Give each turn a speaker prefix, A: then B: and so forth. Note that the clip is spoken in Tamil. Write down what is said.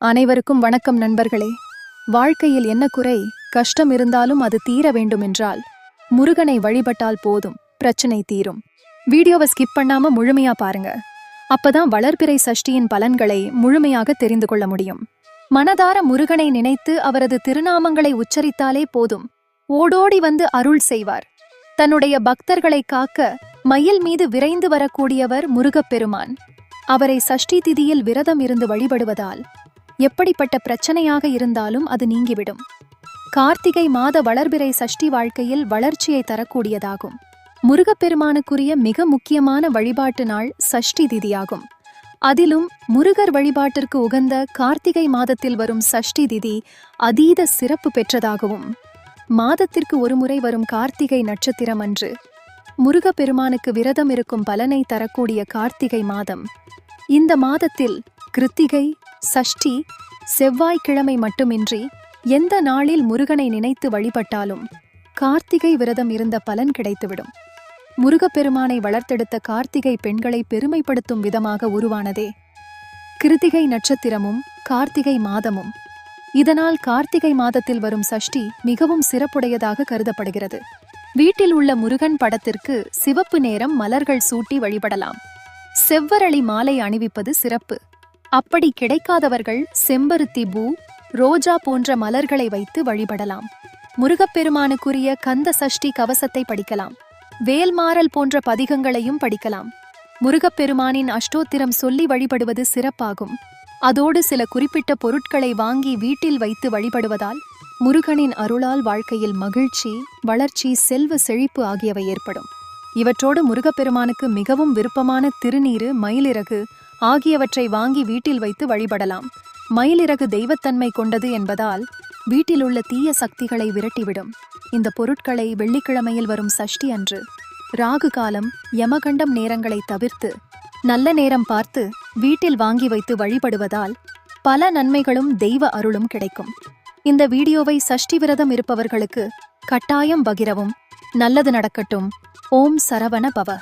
A: அனைவருக்கும் வணக்கம் நண்பர்களே. வாழ்க்கையில் என்ன குறை கஷ்டம் இருந்தாலும் அது தீர வேண்டுமென்றால் முருகனை வழிபட்டால் போதும் பிரச்சனை தீரும். வீடியோவை ஸ்கிப் பண்ணாம முழுமையா பாருங்க. அப்பதான் வளர்பிறை சஷ்டியின் பலன்களை முழுமையாக தெரிந்து கொள்ள முடியும். மனதார முருகனை நினைத்து அவரது திருநாமங்களை உச்சரித்தாலே போதும். ஓடோடி வந்து அருள் செய்வார். தன்னுடைய பக்தர்களை காக்க மயில் மீது விரைந்து வரக்கூடியவர் முருகப்பெருமான். அவரை சஷ்டி திதியில் விரதம் இருந்து வழிபடுவதால் எப்படிப்பட்ட பிரச்சனையாக இருந்தாலும் அது நீங்கிவிடும். கார்த்திகை மாத வளர்பிறை சஷ்டி வாழ்க்கையில் வளர்ச்சியை தரக்கூடியதாகும். முருகப்பெருமானுக்குரிய மிக முக்கியமான வழிபாட்டு நாள் சஷ்டி திதியாகும். அதிலும் முருகர் வழிபாட்டிற்கு உகந்த கார்த்திகை மாதத்தில் வரும் சஷ்டி திதி அதீத சிறப்பு பெற்றதாகவும் மாதத்திற்கு ஒருமுறை வரும் கார்த்திகை நட்சத்திரம் அன்று முருகப்பெருமானுக்கு விரதம் இருக்கும் பலனை தரக்கூடிய கார்த்திகை மாதம். இந்த மாதத்தில் கிருத்திகை சஷ்டி செவ்வாய்க்கிழமை மட்டுமின்றி எந்த நாளில் முருகனை நினைத்து வழிபட்டாலும் கார்த்திகை விரதம் இருந்த பலன் கிடைத்துவிடும். முருகப்பெருமானை வளர்த்தெடுத்த கார்த்திகை பெண்களை பெருமைப்படுத்தும் விதமாக உருவானதே. கிருத்திகை நட்சத்திரமும் கார்த்திகை மாதமும். இதனால் கார்த்திகை மாதத்தில் வரும் சஷ்டி மிகவும் சிறப்புடையதாக கருதப்படுகிறது. வீட்டில் உள்ள முருகன் படத்திற்கு சிவப்பு நேரம் மலர்கள் சூட்டி வழிபடலாம். செவ்வரளி மாலை அணிவிப்பது சிறப்பு. அப்படி கிடைக்காதவர்கள் செம்பருத்தி பூ ரோஜா போன்ற மலர்களை வைத்து வழிபடலாம். முருகப்பெருமானுக்குரிய கந்த சஷ்டி கவசத்தை படிக்கலாம். வேல்மாறல் போன்ற பதிகங்களையும் படிக்கலாம். முருகப்பெருமானின் அஷ்டோத்திரம் சொல்லி வழிபடுவது சிறப்பாகும். அதோடு சில குறிப்பிட்ட பொருட்களை வாங்கி வீட்டில் வைத்து வழிபடுவதால் முருகனின் அருளால் வாழ்க்கையில் மகிழ்ச்சி வளர்ச்சி செல்வ செழிப்பு ஆகியவை ஏற்படும். இவற்றோடு முருகப்பெருமானுக்கு மிகவும் விருப்பமான திருநீரு மயிலிறகு ஆகியவற்றை வாங்கி வீட்டில் வைத்து வழிபடலாம். மயிலிறகு தெய்வத்தன்மை கொண்டது என்பதால் வீட்டில் உள்ள தீய சக்திகளை விரட்டிவிடும். இந்த பொருட்களை வெள்ளிக்கிழமையில் வரும் சஷ்டி அன்று ராகு காலம் யமகண்டம் நேரங்களை தவிர்த்து நல்ல நேரம் பார்த்து வீட்டில் வாங்கி வைத்து வழிபடுவதால் பல நன்மைகளும் தெய்வ அருளும் கிடைக்கும். இந்த வீடியோவை சஷ்டி விரதம் இருப்பவர்களுக்கு கட்டாயம் பகிரவும். நல்லது நடக்கட்டும். ஓம் சரவண பவ.